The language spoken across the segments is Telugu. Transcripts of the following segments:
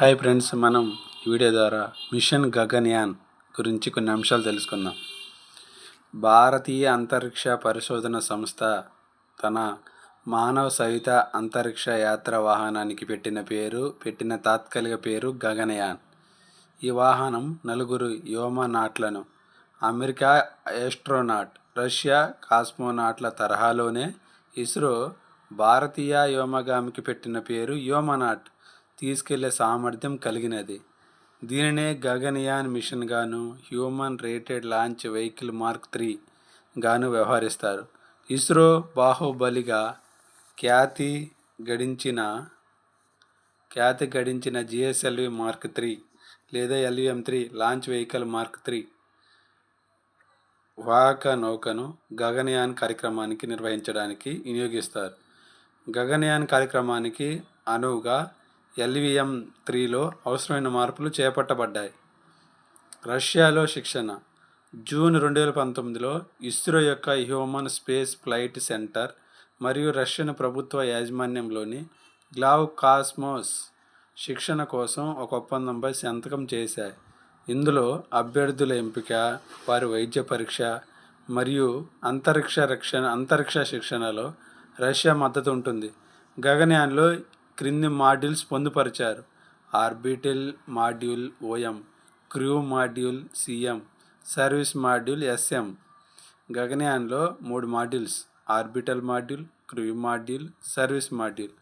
హాయ్ ఫ్రెండ్స్ మనం ఈ వీడియో ద్వారా మిషన్ గగన్యాన్ గురించి కొన్ని అంశాలు తెలుసుకుందాం. భారతీయ అంతరిక్ష పరిశోధన సంస్థ తన మానవ సహిత అంతరిక్ష యాత్ర వాహనానికి పెట్టిన పేరు పెట్టిన తాత్కాలిక పేరు గగనయాన్. ఈ వాహనం నలుగురు వ్యోమనాట్లను అమెరికా ఏస్ట్రోనాట్ రష్యా కాస్మోనాట్ల తరహాలోనే ఇస్రో భారతీయ వ్యోమగామికి పెట్టిన పేరు వ్యోమనాట్. తీసుకెళ్ళే సామర్థ్యం కలిగినది. దీనినే గగనయాన్ మిషన్ గాను human rated launch vehicle mark three గాను వ్యవహరిస్తారు. ఇస్రో బాహుబలిగా ఖ్యాతి గడించిన ఖ్యాతి గడించిన జిఎస్ఎల్వి మార్క్ త్రీ లేదా LVM three launch vehicle mark three వాహక నౌకను గగనయాన్ కార్యక్రమానికి నిర్వహించడానికి వినియోగిస్తారు. గగనయాన్ కార్యక్రమానికి అనువుగా ఎల్విఎం త్రీలో అవసరమైన మార్పులు చేపట్టబడ్డాయి. రష్యాలో శిక్షణ. జూన్ రెండు వేల పంతొమ్మిదిలో ఇస్రో యొక్క హ్యూమన్ స్పేస్ ఫ్లైట్ సెంటర్ మరియు రష్యన్ ప్రభుత్వ యాజమాన్యంలోని గ్లావ్ కాస్మోస్ శిక్షణ కోసం ఒక ఒప్పందంపై సంతకం చేశాయి. ఇందులో అభ్యర్థుల ఎంపిక వారి వైద్య పరీక్ష మరియు అంతరిక్ష రక్షణ అంతరిక్ష శిక్షణలో రష్యా మద్దతు ఉంటుంది. గగన్యాన్లో క్రింది మాడ్యూల్స్ పొందుపరిచారు. Orbital module OM crew module CM service module SM గగనయాన్లో మూడు modules orbital module crew module service module.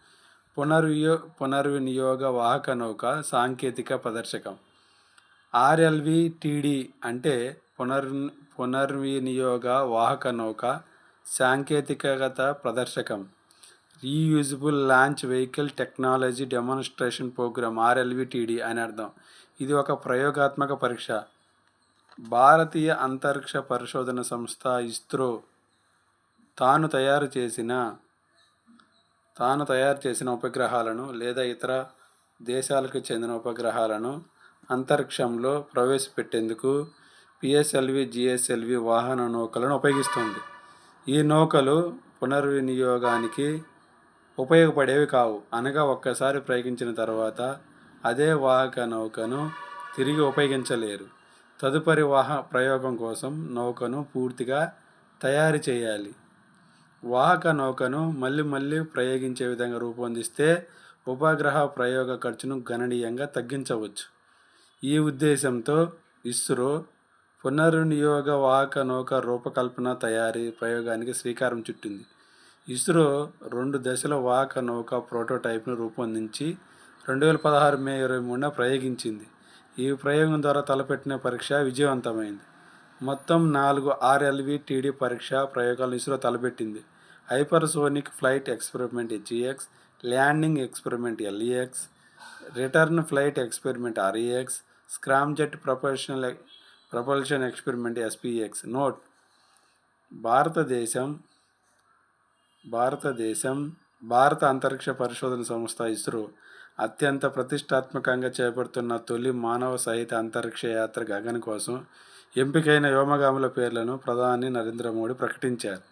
పునర్వియో పునర్వినియోగ వాహక నౌక సాంకేతిక ప్రదర్శకం. ఆర్ఎల్వి టీడీ అంటే పునర్ పునర్వినియోగ వాహక నౌక సాంకేతికత ప్రదర్శకం. Reusable launch vehicle technology demonstration programme RLVTD అని అర్థం. ఇది ఒక ప్రయోగాత్మక పరీక్ష. భారతీయ అంతరిక్ష పరిశోధన సంస్థ ఇస్రో తాను తయారు చేసిన తాను తయారు చేసిన ఉపగ్రహాలను లేదా ఇతర దేశాలకు చెందిన ఉపగ్రహాలను అంతరిక్షంలో ప్రవేశపెట్టేందుకు పిఎస్ఎల్వి జిఎస్ఎల్వి వాహన నౌకలను ఉపయోగిస్తుంది. ఈ నౌకలు పునర్వినియోగానికి ఉపయోగపడేవి కావు. అనగా ఒక్కసారి ప్రయోగించిన తర్వాత అదే వాహక నౌకను తిరిగి ఉపయోగించలేరు. తదుపరి వాహ ప్రయోగం కోసం నౌకను పూర్తిగా తయారు చేయాలి. వాహక నౌకను మళ్ళీ మళ్ళీ ప్రయోగించే విధంగా రూపొందిస్తే ఉపగ్రహ ప్రయోగ ఖర్చును గణనీయంగా తగ్గించవచ్చు. ఈ ఉద్దేశంతో ఇస్రో పునర్వినియోగ వాహక నౌక రూపకల్పన తయారీ ప్రయోగానికి శ్రీకారం చుట్టింది. ఇస్రో రెండు దశల వాహక నౌక ప్రోటోటైప్ను రూపొందించి రెండు వేల పదహారు మే ఇరవై మూడున ప్రయోగించింది. ఈ ప్రయోగం ద్వారా తలపెట్టిన పరీక్ష విజయవంతమైంది. మొత్తం నాలుగు ఆర్ఎల్వి టీడీ పరీక్ష ప్రయోగాలను ISRO తలపెట్టింది. Hypersonic flight experiment GX landing experiment LEX return flight experiment REX scramjet propulsional propulsion experiment SPEX. Note. భారతదేశం భారతదేశం భారత అంతరిక్ష పరిశోధన సంస్థ ఇస్రో అత్యంత ప్రతిష్టాత్మకంగా చేపడుతున్న తొలి మానవ సహిత అంతరిక్ష యాత్ర గగన్ కోసం ఎంపికైన వ్యోమగాముల పేర్లను ప్రధాని నరేంద్ర మోడీ ప్రకటించారు.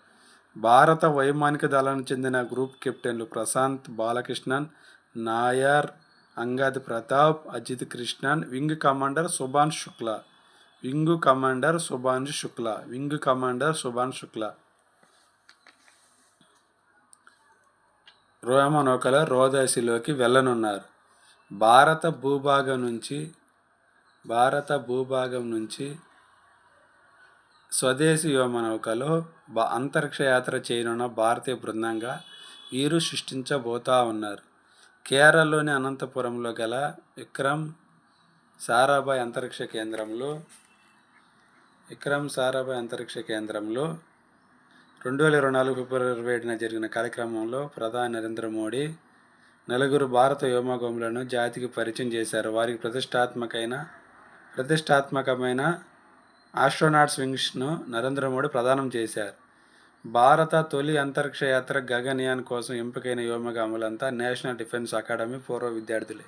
భారత వైమానిక దళానికి చెందిన group కెప్టెన్లు Prashanth Balakrishnan Nair Angad Pratap Ajit Krishnan wing commander Subhan Shukla wing commander Subhan Shukla wing commander Subhan Shukla రోమనౌకల రోదసిలోకి వెళ్ళనున్నారు. భారత భూభాగం నుంచి భారత భూభాగం నుంచి స్వదేశీ వ్యోమనౌకలో బ అంతరిక్ష యాత్ర చేయనున్న భారతీయ బృందంగా వీరు సృష్టించబోతా ఉన్నారు. కేరళలోని అనంతపురంలో గల విక్రమ్ సారాభాయ్ అంతరిక్ష కేంద్రంలో విక్రమ్ సారాభాయ్ అంతరిక్ష కేంద్రంలో రెండు వేల ఇరవై నాలుగు ఫిబ్రవరి ఇరవై ఏడున జరిగిన కార్యక్రమంలో ప్రధాని నరేంద్ర మోడీ నలుగురు భారత వ్యోమగోములను జాతికి పరిచయం చేశారు. వారికి ప్రతిష్టాత్మకమైన ప్రతిష్టాత్మకమైన ఆస్ట్రోనాట్స్ వింగ్స్ను నరేంద్ర మోడీ ప్రదానం చేశారు. భారత తొలి అంతరిక్ష యాత్ర గగన్యాన్ కోసం ఎంపికైన వ్యోమగాములంతా నేషనల్ డిఫెన్స్ అకాడమీ పూర్వ విద్యార్థులే.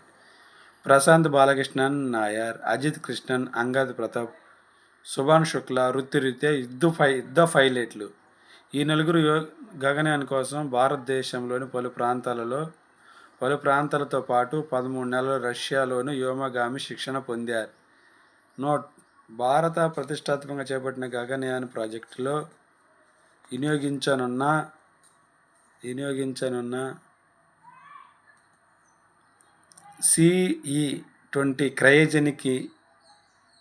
ప్రశాంత్ బాలకృష్ణన్ నాయర్ అజిత్ కృష్ణన్ అంగద్ ప్రతాప్ సుభాన్ శుక్లా వృత్తిరీత్యా యుద్ధ ఫై యుద్ధ పైలట్లు ఈ నలుగురు యో గగనయాన్ కోసం భారతదేశంలోని పలు ప్రాంతాలలో పలు ప్రాంతాలతో పాటు పదమూడు నెలలు రష్యాలోని వ్యోమగామి శిక్షణ పొందారు. నోట్ భారత ప్రతిష్టాత్మకంగా చేపట్టిన గగనయాన్ ప్రాజెక్టులో వినియోగించనున్న వినియోగించనున్న సిఈ ట్వంటీ క్రయోజెనిక్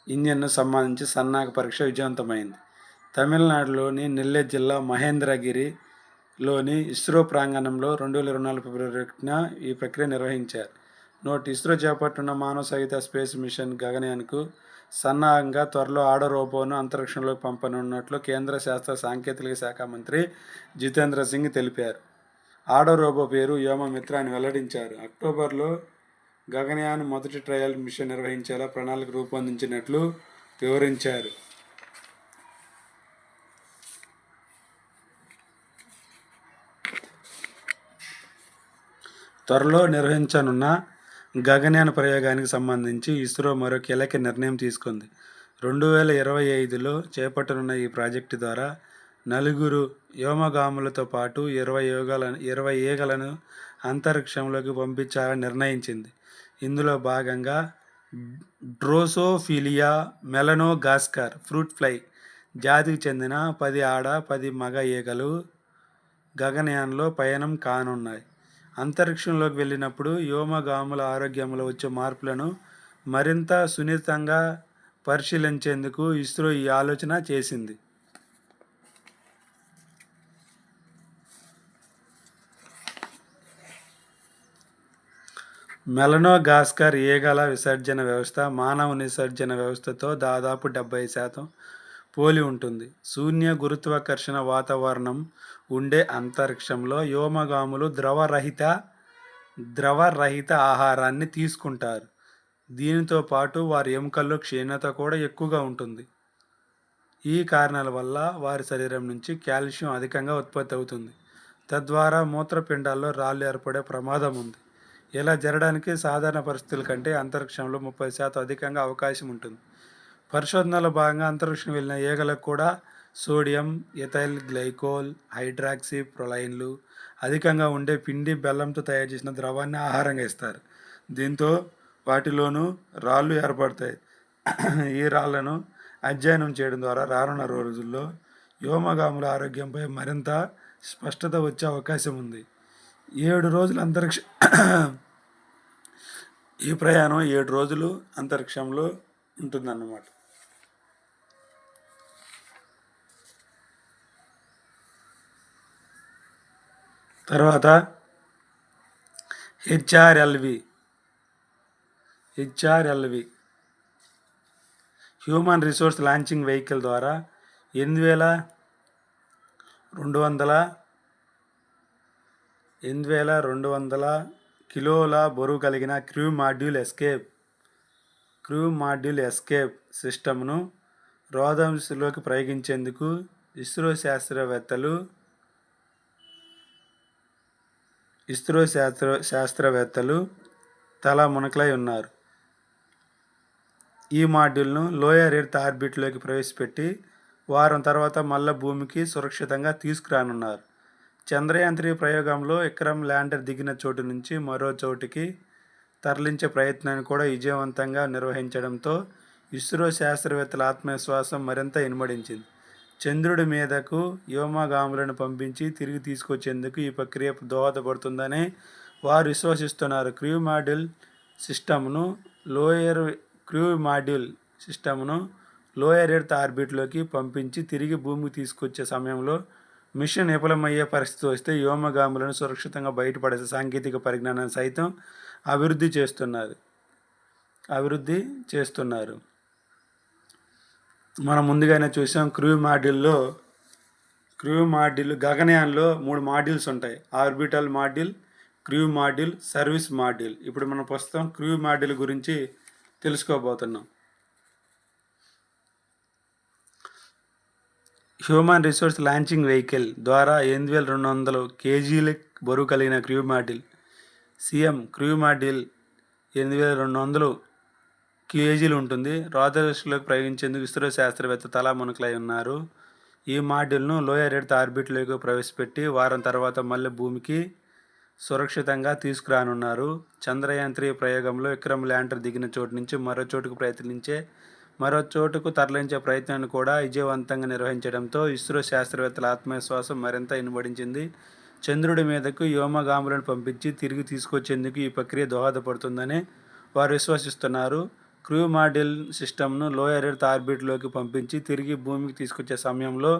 ఇంజన్ను సంబంధించి సన్నాహక పరీక్ష విజయవంతమైంది. తమిళనాడులోని నెల్లే జిల్లా మహేంద్రగిరిలోని ఇస్రో ప్రాంగణంలో రెండు వేల ఇరవై నాలుగు ఫిబ్రవరి ఒకటిన ఈ ప్రక్రియ నిర్వహించారు. నోటి ఇస్రో చేపట్టున్న మానవ సహిత స్పేస్ మిషన్ గగనయాన్కు సన్నాహంగా త్వరలో ఆడ రోబోను అంతరిక్షంలోకి పంపనున్నట్లు కేంద్ర శాస్త్ర సాంకేతిక శాఖ మంత్రి జితేంద్ర సింగ్ తెలిపారు. ఆడో రోబో పేరు వ్యోమమిత్ర అని వెల్లడించారు. అక్టోబర్లో గగనయాన్ మొదటి ట్రయల్ మిషన్ నిర్వహించేలా ప్రణాళిక రూపొందించినట్లు వివరించారు. త్వరలో నిర్వహించనున్న గగనయాన ప్రయోగానికి సంబంధించి ఇస్రో మరో కీలక నిర్ణయం తీసుకుంది. రెండు వేల ఇరవై ఐదులో చేపట్టనున్న ఈ ప్రాజెక్టు ద్వారా నలుగురు వ్యోమగాములతో పాటు ఇరవై యోగాలను ఇరవై ఈగలను అంతరిక్షంలోకి పంపించాలని నిర్ణయించింది. ఇందులో భాగంగా డ్రోసోఫిలియా మెలనోగాస్కర్ ఫ్రూట్ ఫ్లై జాతికి చెందిన పది ఆడ పది మగ ఈగలు గగనయాన్లో పయనం కానున్నాయి. అంతరిక్షంలోకి వెళ్ళినప్పుడు వ్యోమగాముల ఆరోగ్యంలో వచ్చే మార్పులను మరింత సున్నితంగా పరిశీలించేందుకు ఇస్రో ఈ ఆలోచన చేసింది. మెలనోగాస్కర్ ఈగల విసర్జన వ్యవస్థ మానవ విసర్జన వ్యవస్థతో దాదాపు డెబ్బై శాతం పోలి ఉంటుంది. శూన్య గురుత్వాకర్షణ వాతావరణం ఉండే అంతరిక్షంలో వ్యోమగాములు ద్రవరహిత ద్రవరహిత ఆహారాన్ని తీసుకుంటారు. దీనితో పాటు వారి ఎముకల్లో క్షీణత కూడా ఎక్కువగా ఉంటుంది. ఈ కారణాల వల్ల వారి శరీరం నుంచి కాల్షియం అధికంగా ఉత్పత్తి అవుతుంది. తద్వారా మూత్రపిండాల్లో రాళ్ళు ఏర్పడే ప్రమాదం ఉంది. ఇలా జరగడానికి సాధారణ పరిస్థితుల కంటే అంతరిక్షంలో ముప్పై శాతం అధికంగా అవకాశం ఉంటుంది. పరిశోధనలో భాగంగా అంతరిక్షం వెళ్ళిన ఈగలకు కూడా సోడియం ఎథైల్ గ్లైకోల్ హైడ్రాక్సీ ప్రొలైన్లు అధికంగా ఉండే పిండి బెల్లంతో తయారు చేసిన ద్రవాన్ని ఆహారంగా ఇస్తారు. దీంతో వాటిలోనూ రాళ్ళు ఏర్పడతాయి. ఈ రాళ్ళను అధ్యయనం చేయడం ద్వారా రానున్న రోజుల్లో వ్యోమగాముల ఆరోగ్యంపై మరింత స్పష్టత వచ్చే అవకాశం ఉంది. ఏడు రోజులు అంతరిక్ష ఈ ప్రయాణం ఏడు రోజులు అంతరిక్షంలో ఉంటుందన్నమాట. తర్వాత HRLV. HRLV. Human resource launching vehicle ద్వారా ఎనిమిది వేల రెండు వందల ఎనిమిది వేల రెండు వందల కిలోల బరువు కలిగిన crew module escape. Crew module escape సిస్టమ్ను రోధంలోకి ప్రయోగించేందుకు ఇస్రో శాస్త్రవేత్తలు ఇస్రో శాస్త్ర శాస్త్రవేత్తలు తల మునకలై ఉన్నారు. ఈ మాడ్యూల్ను లోయర్ ఎర్త్ ఆర్బిట్లోకి ప్రవేశపెట్టి వారం తర్వాత మళ్ళా భూమికి సురక్షితంగా తీసుకురానున్నారు. చంద్రయాన్ త్రీ ప్రయోగంలో విక్రమ్ ల్యాండర్ దిగిన చోటు నుంచి మరో చోటుకి తరలించే ప్రయత్నాన్ని కూడా విజయవంతంగా నిర్వహించడంతో ఇస్రో శాస్త్రవేత్తల ఆత్మవిశ్వాసం మరింత ఇనుమడించింది. చంద్రుడి మీదకు వ్యోమగాములను పంపించి తిరిగి తీసుకొచ్చేందుకు ఈ ప్రక్రియ దోహదపడుతుందని వారు విశ్వసిస్తున్నారు. క్రూ మాడ్యూల్ సిస్టమ్ను లోయర్ క్రూ మాడ్యూల్ సిస్టమ్ను లోయర్ ఎర్త్ ఆర్బిట్లోకి పంపించి తిరిగి భూమికి తీసుకొచ్చే సమయంలో మిషన్ విఫలమయ్యే పరిస్థితి వస్తే వ్యోమగాములను సురక్షితంగా బయటపడే సాంకేతిక పరిజ్ఞానాన్ని సైతం అభివృద్ధి చేస్తున్నారు. అభివృద్ధి చేస్తున్నారు. మనం ముందుగానే చూసాం క్రూ మాడ్యూల్లో క్రూ మాడ్యూల్ గగనయాన్లో మూడు మాడ్యూల్స్ ఉంటాయి. Orbital module crew module service module. ఇప్పుడు మనం ప్రస్తుతం క్రూ మాడ్యూల్ గురించి తెలుసుకోబోతున్నాం. హ్యూమన్ రిసోర్స్ లాంచింగ్ వెహికల్ ద్వారా ఎనిమిది వేల రెండు వందలు కేజీల బరువు కలిగిన crew module. CM crew module ఎనిమిది వేల రెండు వందలు కేజీలు ఉంటుంది. రోదర్స్లోకి ప్రయోగించేందుకు ఇస్రో శాస్త్రవేత్త తలా మునకలై ఉన్నారు. ఈ మాడ్యూల్ను లోయర్ ఎర్త్ ఆర్బిట్లోకి ప్రవేశపెట్టి వారం తర్వాత మళ్ళీ భూమికి సురక్షితంగా తీసుకురానున్నారు. చంద్రయాన్ త్రీ ప్రయోగంలో విక్రమ్ ల్యాండర్ దిగిన చోటు నుంచి మరో చోటుకు ప్రయత్నించే మరో చోటుకు తరలించే ప్రయత్నాన్ని కూడా విజయవంతంగా నిర్వహించడంతో ఇస్రో శాస్త్రవేత్తల ఆత్మవిశ్వాసం మరింత ఇనుబడించింది చంద్రుడి మీదకు వ్యోమగాములను పంపించి తిరిగి తీసుకొచ్చేందుకు ఈ ప్రక్రియ దోహదపడుతుందని వారు విశ్వసిస్తున్నారు. క్రూ మాడ్యూల్ సిస్టమ్ను లోయర్ ఎర్త్ ఆర్బిట్లోకి పంపించి తిరిగి భూమికి తీసుకొచ్చే సమయంలో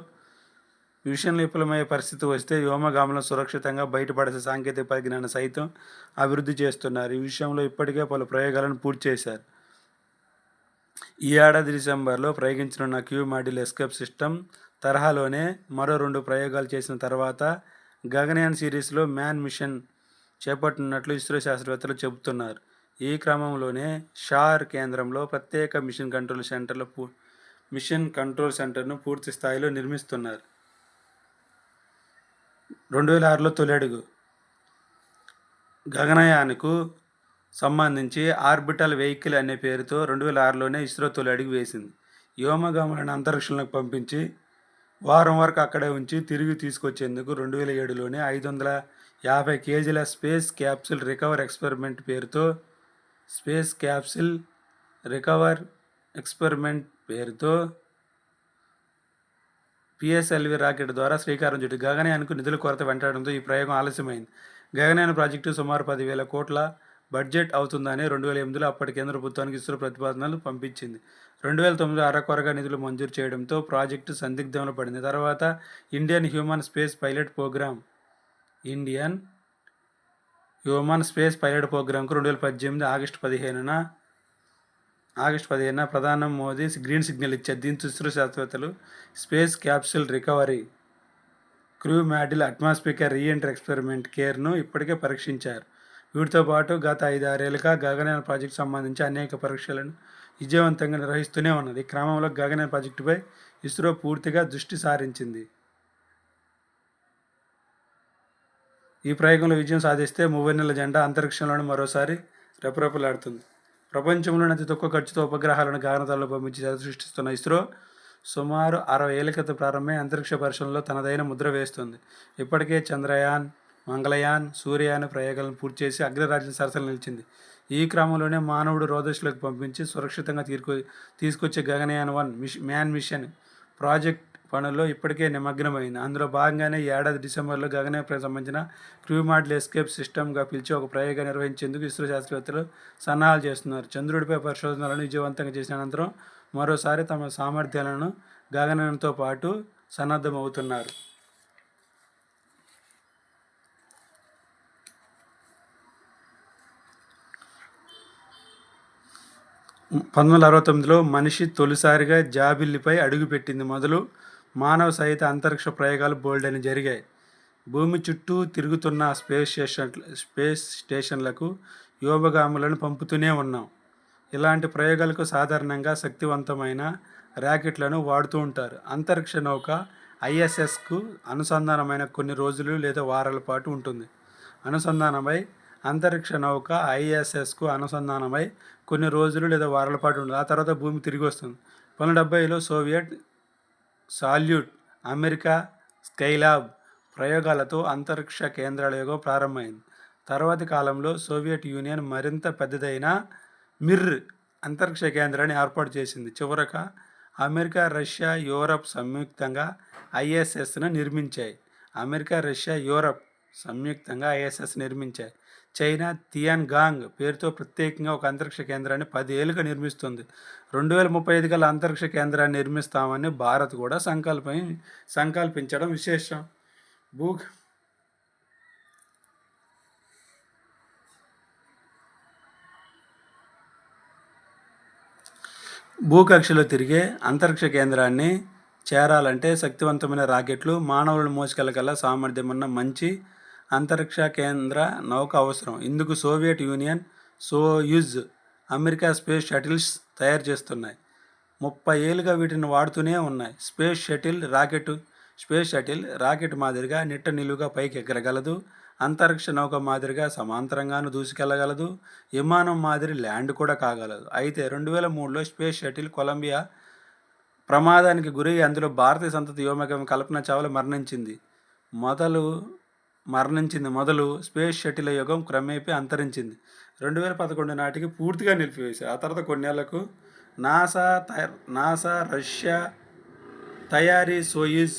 మిషన్ విఫలమయ్యే పరిస్థితి వస్తే వ్యోమగాములను సురక్షితంగా బయటపడే సాంకేతిక పరిజ్ఞానం సైతం అభివృద్ధి చేస్తున్నారు. ఈ విషయంలో ఇప్పటికే పలు ప్రయోగాలను పూర్తి చేశారు. ఈ ఏడాది డిసెంబర్లో ప్రయోగించనున్న క్యూ మాడ్యూల్ ఎస్కేప్ సిస్టమ్ తరహాలోనే మరో రెండు ప్రయోగాలు చేసిన తర్వాత గగనయాన్ సిరీస్లో మ్యాన్ మిషన్ చేపట్టినట్లు ఇస్రో శాస్త్రవేత్తలు చెబుతున్నారు. ఈ క్రమంలోనే షార్ కేంద్రంలో ప్రత్యేక మిషన్ కంట్రోల్ సెంటర్లు పూ మిషన్ కంట్రోల్ సెంటర్ను పూర్తి స్థాయిలో నిర్మిస్తున్నారు. రెండు వేల ఆరులో తొలి అడుగు. గగనయాన్కు సంబంధించి ఆర్బిటల్ వెహికల్ అనే పేరుతో రెండు వేల ఆరులోనే ఇస్రో తొలి అడుగు వేసింది. వ్యోమగాములను అంతరిక్షంలోకి పంపించి వారం వరకు అక్కడే ఉంచి తిరిగి తీసుకొచ్చేందుకు రెండు వేల ఏడులోనే ఐదు వందల యాభై కేజీల స్పేస్ క్యాప్సూల్ రికవర్ ఎక్స్పెరిమెంట్ పేరుతో స్పేస్ క్యాప్సిల్ రికవర్ ఎక్స్పెరిమెంట్ పేరుతో పిఎస్ఎల్వి రాకెట్ ద్వారా శ్రీకారం చుట్టి గగనయాన్కు నిధుల కొరత వెంటాడంతో ఈ ప్రయోగం ఆలస్యమైంది. గగనయాన్ ప్రాజెక్టు సుమారు పదివేల కోట్ల బడ్జెట్ అవుతుందని రెండు వేల ఎనిమిదిలో అప్పటి కేంద్ర ప్రభుత్వానికి ఇస్రో ప్రతిపాదనలు పంపించింది. రెండు వేల తొమ్మిదిలో అరకొరగా నిధులు మంజూరు చేయడంతో ప్రాజెక్టు సందిగ్ధంలో పడింది. తర్వాత Indian human space pilot programme Indian human space pilot ప్రోగ్రాంకు రెండు వేల పద్దెనిమిది ఆగస్టు పదిహేనున ఆగస్టు పదిహేనున ప్రధాని మోదీ గ్రీన్ సిగ్నల్ ఇచ్చారు. దీంతో ఇస్రో శాస్త్రవేత్తలు space capsule recovery crew module atmosphere reentry experiment కేర్ను ఇప్పటికే పరీక్షించారు. వీటితో పాటు గత ఐదారేళ్ళుగా గగనయాన్ ప్రాజెక్టు సంబంధించి అనేక పరీక్షలను విజయవంతంగా నిర్వహిస్తూనే ఉన్నది. ఈ క్రమంలో గగనయాన్ ప్రాజెక్టుపై ఇస్రో పూర్తిగా దృష్టి సారించింది. ఈ ప్రయోగంలో విజయం సాధిస్తే నెలల జెండా అంతరిక్షంలోనే మరోసారి రెపరెపలాడుతుంది. ప్రపంచంలోని అతి తక్కువ ఖర్చుతో ఉపగ్రహాలను గగనతలలో పంపించి సృష్టిస్తున్న ఇస్రో సుమారు అరవై ఏళ్ళ క్రితం ప్రారంభమై అంతరిక్ష పరిశ్రమలో తనదైన ముద్ర వేస్తుంది. ఇప్పటికే చంద్రయాన్ మంగళయాన్ సూర్యయాన్ ప్రయోగాలను పూర్తి చేసి అగ్రరాజ్యం సరసలు నిలిచింది. ఈ క్రమంలోనే మానవుడు రోదశులకు పంపించి సురక్షితంగా తీర్కొ తీసుకొచ్చే గగనయాన్ వన్ మిష్ మ్యాన్ మిషన్ ప్రాజెక్ట్ పనుల్లో ఇప్పటికే నిమగ్నమైంది. అందులో భాగంగానే ఏడాది డిసెంబర్లో గగనయాత్రకు సంబంధించిన క్రూ మాడ్యూల్ ఎస్కేప్ సిస్టమ్గా పిలిచి ఒక ప్రయోగం నిర్వహించేందుకు ఇస్రో శాస్త్రవేత్తలు సన్నాహాలు చేస్తున్నారు. చంద్రుడిపై పరిశోధనలను విజయవంతంగా చేసిన అనంతరం మరోసారి తమ సామర్థ్యాలను గగనయంతో పాటు సన్నద్ధమవుతున్నారు. పంతొమ్మిది వందల అరవై తొమ్మిదిలో మనిషి తొలిసారిగా జాబిల్లిపై అడుగుపెట్టింది. మొదలు మానవ సహిత అంతరిక్ష ప్రయోగాలు బోల్డ్ అని జరిగాయి. భూమి చుట్టూ తిరుగుతున్న స్పేస్ స్టేషన్ స్పేస్ స్టేషన్లకు యోగగాములను పంపుతూనే ఉన్నాం. ఇలాంటి ప్రయోగాలకు సాధారణంగా శక్తివంతమైన ర్యాకెట్లను వాడుతూ ఉంటారు. అంతరిక్ష నౌక ఐఎస్ఎస్కు అనుసంధానమైన కొన్ని రోజులు లేదా వారాల పాటు ఉంటుంది. అనుసంధానమై అంతరిక్ష నౌక ఐఎస్ఎస్కు అనుసంధానమై కొన్ని రోజులు లేదా వారాల పాటు ఉంటుంది. ఆ తర్వాత భూమి తిరిగి వస్తుంది. పంతొమ్మిది డెబ్బైలో సోవియట్ సాల్యూట్ అమెరికా స్కైలాబ్ ప్రయోగాలతో అంతరిక్ష కేంద్రాల యుగం ప్రారంభమైంది. తర్వాతి కాలంలో సోవియట్ యూనియన్ మరింత పెద్దదైన మిర్ అంతరిక్ష కేంద్రాన్ని ఏర్పాటు చేసింది. చివరక అమెరికా రష్యా యూరప్ సంయుక్తంగా ఐఎస్ఎస్ను నిర్మించాయి. అమెరికా రష్యా యూరప్ సంయుక్తంగా ఐఎస్ఎస్ నిర్మించాయి. చైనా తియాన్ గాంగ్ పేరుతో ప్రత్యేకంగా ఒక అంతరిక్ష కేంద్రాన్ని పదేళ్ళుగా నిర్మిస్తుంది. రెండు వేల ముప్పై ఐదు కల్లా అంతరిక్ష కేంద్రాన్ని నిర్మిస్తామని భారత్ కూడా సంకల్పం సంకల్పించడం విశేషం. భూ భూకక్షలో తిరిగే అంతరిక్ష కేంద్రాన్ని చేరాలంటే శక్తివంతమైన రాకెట్లు మానవులను మోసుకెళ్ళగల సామర్థ్యం ఉన్న మంచి అంతరిక్ష కేంద్ర నౌక అవసరం. ఇందుకు Soviet Union Soyuz America space shuttles తయారు చేస్తున్నాయి. ముప్పై ఏళ్ళుగా వీటిని వాడుతూనే ఉన్నాయి. Space shuttle rocket space shuttle rocket మాదిరిగా నిట్ట నిలువుగా పైకి ఎగరగలదు అంతరిక్ష నౌక మాదిరిగా సమాంతరంగాను దూసుకెళ్ళగలదు విమానం మాదిరి ల్యాండ్ కూడా కాగలదు. అయితే రెండు వేల మూడులో స్పేస్ షటిల్ కొలంబియా ప్రమాదానికి గురై అందులో భారతీయ సంతతి వ్యోమగం కల్పన చావ్లా మరణించింది. మొదలు మరణించింది. మొదలు స్పేస్ షటిల్ యుగం క్రమేపీ అంతరించింది. రెండు వేల పదకొండు నాటికి పూర్తిగా నిలిపివేశారు. ఆ తర్వాత కొన్నేళ్ళకు నాసా నాసా రష్యా తయారీ సోయిజ్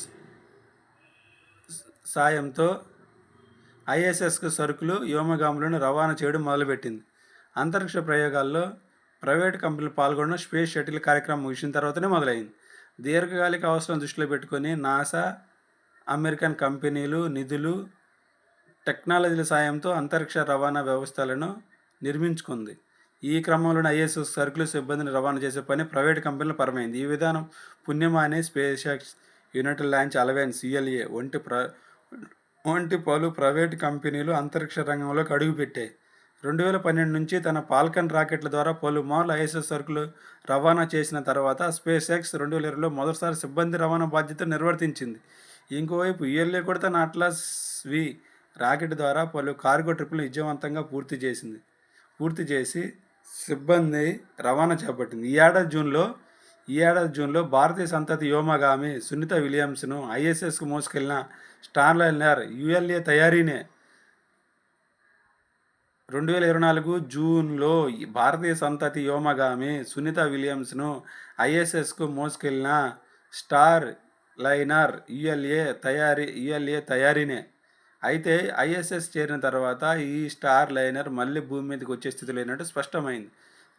సాయంతో ఐఎస్ఎస్కు సరుకులు వ్యోమగాములను రవాణా చేయడం మొదలుపెట్టింది. అంతరిక్ష ప్రయోగాల్లో ప్రైవేట్ కంపెనీలు పాల్గొనడం స్పేస్ షటిల్ కార్యక్రమం ముగిసిన తర్వాతనే మొదలైంది. దీర్ఘకాలిక అవసరం దృష్టిలో పెట్టుకొని నాసా అమెరికన్ కంపెనీలు నిధులు టెక్నాలజీల సాయంతో అంతరిక్ష రవాణా వ్యవస్థలను నిర్మించుకుంది. ఈ క్రమంలోనే ఐఎస్ఎస్ సరుకులు సిబ్బందిని రవాణా చేసే పని ప్రైవేట్ కంపెనీలు పరమైంది. ఈ విధానం పుణ్యమానే SpaceX United Launch allowance CLA వంటి ప్ర వంటి పలు ప్రైవేట్ కంపెనీలు అంతరిక్ష రంగంలోకి అడుగుపెట్టాయి రెండు వేల పన్నెండు నుంచి తన పాల్కన్ రాకెట్ల ద్వారా పలుమార్లు ఐఎస్ఎస్ సరుకులు రవాణా చేసిన తర్వాత స్పేస్ ఎక్స్ రెండు వేల ఇరవైలో మొదటిసారి సిబ్బంది రవాణా బాధ్యత నిర్వర్తించింది. ఇంకోవైపు ఈఎల్ఏ కూడా తన అట్లాస్ వి రాకెట్ ద్వారా పలు కార్గో ట్రిప్పులు విజయవంతంగా పూర్తి చేసింది. పూర్తి చేసి సిబ్బంది రవాణా చేపట్టింది. ఈ ఏడాది జూన్లో ఈ ఏడాది జూన్లో భారతీయ సంతతి వ్యోమగామి సునీత విలియమ్స్ను ఐఎస్ఎస్కు మోసుకెళ్ళిన స్టార్లైనర్ యుఎల్ఏ తయారీనే రెండు వేల ఇరవై నాలుగు జూన్లో భారతీయ సంతతి వ్యోమగామి సునీత విలియమ్స్ను ఐఎస్ఎస్కు మోసుకెళ్ళిన స్టార్ లైనర్ యుఎల్ఏ తయారీ యుఎల్ఏ తయారీనే అయితే ఐఎస్ఎస్ చేరిన తర్వాత ఈ స్టార్ లైనర్ మళ్ళీ భూమి మీదకి వచ్చే స్థితి లేనట్టు స్పష్టమైంది.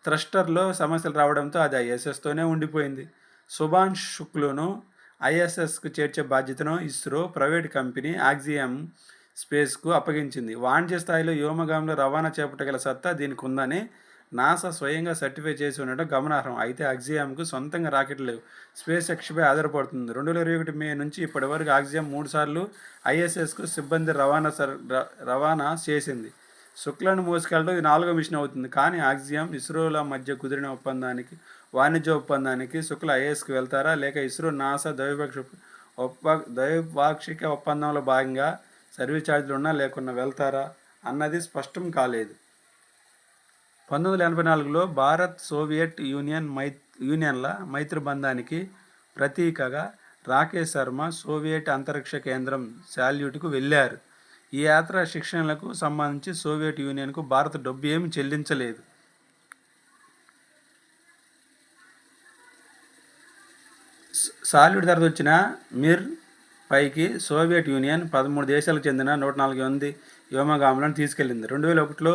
థ్రస్టర్లో సమస్యలు రావడంతో అది ఐఎస్ఎస్తోనే ఉండిపోయింది. సుభాన్ శుక్లును ఐఎస్ఎస్కు చేర్చే బాధ్యతను ఇస్రో ప్రైవేట్ కంపెనీ ఆక్సియం స్పేస్కు అప్పగించింది. వాణిజ్య స్థాయిలో వ్యోమగాములు రవాణా చేపట్టగల సత్తా దీనికి ఉందని నాసా స్వయంగా సర్టిఫై చేసి ఉండటం గమనార్హం. అయితే ఆక్సియామ్కు సొంతంగా రాకెట్ లేవు. స్పేస్ ఎక్స్పై ఆధారపడుతుంది. రెండు వేల ఇరవై ఒకటి మే నుంచి ఇప్పటి వరకు ఆక్సియం మూడు సార్లు ఐఎస్ఎస్కు సిబ్బంది రవాణా సర్ రవాణా చేసింది. శుక్లను మోసుకెళ్ళడం ఇది నాలుగో మిషన్ అవుతుంది. కానీ ఆక్సియామ్ ఇస్రోల మధ్య కుదిరిన ఒప్పందానికి వాణిజ్య ఒప్పందానికి శుక్ల ఐఏఎస్కి వెళ్తారా? లేక ఇస్రో నాసా ద్వైపాక్ష ఒప్ప ద్వైపాక్షిక ఒప్పందంలో భాగంగా సర్వీస్ ఛార్జీలు ఉన్నా లేకున్నా వెళ్తారా? అన్నది స్పష్టం కాలేదు. పంతొమ్మిది వందల ఎనభై నాలుగులో భారత్ సోవియట్ యూనియన్ మై యూనియన్ల మైత్రి బంధానికి ప్రతీకగా రాకేష్ శర్మ సోవియట్ అంతరిక్ష కేంద్రం శాల్యూట్కు వెళ్ళారు. ఈ యాత్ర శిక్షణలకు సంబంధించి సోవియట్ యూనియన్కు భారత్ డబ్బు ఏమి చెల్లించలేదు. సాల్యూట్ తర్వాత వచ్చిన మిర్ పైకి సోవియట్ యూనియన్ పదమూడు దేశాలకు చెందిన నూట నాలుగు మంది వ్యోమగాములను తీసుకెళ్ళింది. రెండు వేల ఒకటిలో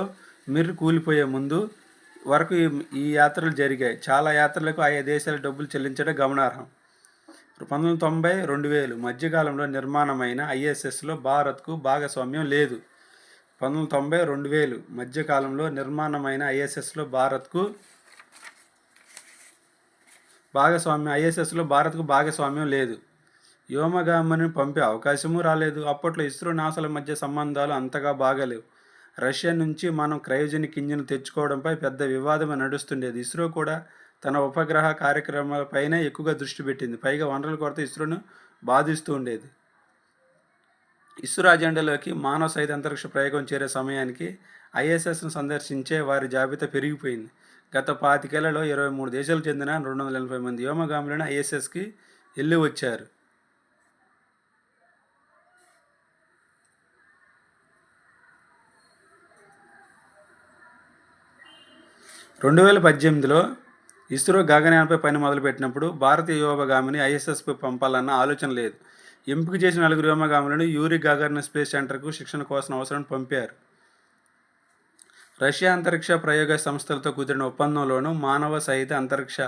మిర్ కూలిపోయే ముందు వరకు ఈ యాత్రలు జరిగాయి. చాలా యాత్రలకు ఆయా దేశాల డబ్బులు చెల్లించడం గమనార్హం. పంతొమ్మిది వందల తొంభై రెండు వేలు మధ్యకాలంలో నిర్మాణమైన ఐఎస్ఎస్లో భారత్కు భాగస్వామ్యం లేదు. పంతొమ్మిది వందల తొంభై రెండు వేలు మధ్యకాలంలో నిర్మాణమైన ఐఎస్ఎస్లో భారత్కు భాగస్వామ్యం ఐఎస్ఎస్లో భారత్కు భాగస్వామ్యం లేదు. వ్యోమగామని పంపే అవకాశము రాలేదు. అప్పట్లో ఇస్రో నాసల మధ్య సంబంధాలు అంతగా బాగలేవు. రష్యా నుంచి మనం క్రయోజనిక్ ఇంజిన్ తెచ్చుకోవడంపై పెద్ద వివాదం నడుస్తుండేది. ఇస్రో కూడా తన ఉపగ్రహ కార్యక్రమాలపైనే ఎక్కువగా దృష్టి పెట్టింది. పైగా వనరుల కొరత ఇస్రోను బాధిస్తూ ఉండేది. ఇస్రో అజెండాలోకి మానవ సహిత అంతరిక్ష ప్రయోగం చేరే సమయానికి ఐఎస్ఎస్ను సందర్శించే వారి జాబితా పెరిగిపోయింది. గత పాతికేళ్ళలో ఇరవై మూడు దేశాలకు చెందిన రెండు వందల ఎనభై మంది వ్యోమగాములను ఐఎస్ఎస్కి వెళ్ళి వచ్చారు. రెండు వేల పద్దెనిమిదిలో ఇస్రో గగనయానంపై పని మొదలుపెట్టినప్పుడు భారతీయ వ్యోమగామిని ఐఎస్ఎస్పై పంపాలన్న ఆలోచన లేదు. ఎంపిక చేసిన నలుగురు వ్యోమగాములను యూరి గాగర్న స్పేస్ సెంటర్కు శిక్షణ కోసం అవసరం పంపారు. రష్యా అంతరిక్ష ప్రయోగ సంస్థలతో కుదిరిన ఒప్పందంలోనూ మానవ సహిత అంతరిక్ష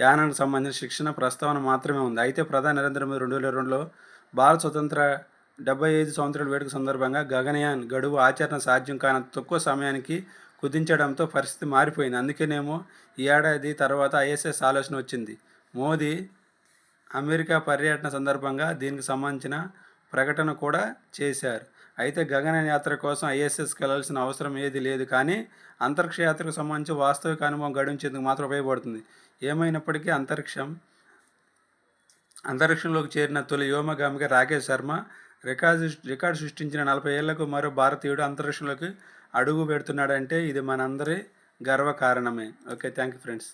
యానానికి సంబంధించిన శిక్షణ ప్రస్తావన మాత్రమే ఉంది. అయితే ప్రధాని నరేంద్ర మోదీ రెండు వేల రెండులో భారత స్వతంత్ర డెబ్బై ఐదు సంవత్సరాల వేడుక సందర్భంగా గగనయాన్ గడువు ఆచరణ సాధ్యం కాని తక్కువ సమయానికి కుదించడంతో పరిస్థితి మారిపోయింది. అందుకేనేమో ఈ ఏడాది తర్వాత ఐఎస్ఎస్ ఆలోచన వచ్చింది. మోదీ అమెరికా పర్యటన సందర్భంగా దీనికి సంబంధించిన ప్రకటన కూడా చేశారు. అయితే గగన యాత్ర కోసం ఐఎస్ఎస్కి వెళ్ళాల్సిన అవసరం ఏది లేదు. కానీ అంతరిక్ష యాత్రకు సంబంధించి వాస్తవిక అనుభవం గడించేందుకు మాత్రం ఉపయోగపడుతుంది. ఏమైనప్పటికీ అంతరిక్షం అంతరిక్షంలోకి చేరిన తొలి వ్యోమగామిగా రాకేష్ శర్మ రికార్డు రికార్డు సృష్టించిన నలభై ఏళ్ళకు మరో భారతీయుడు అంతరిక్షంలోకి అడుగు పెడుతున్నాడంటే ఇది మనందరి గర్వకారణమే. Okay thank you friends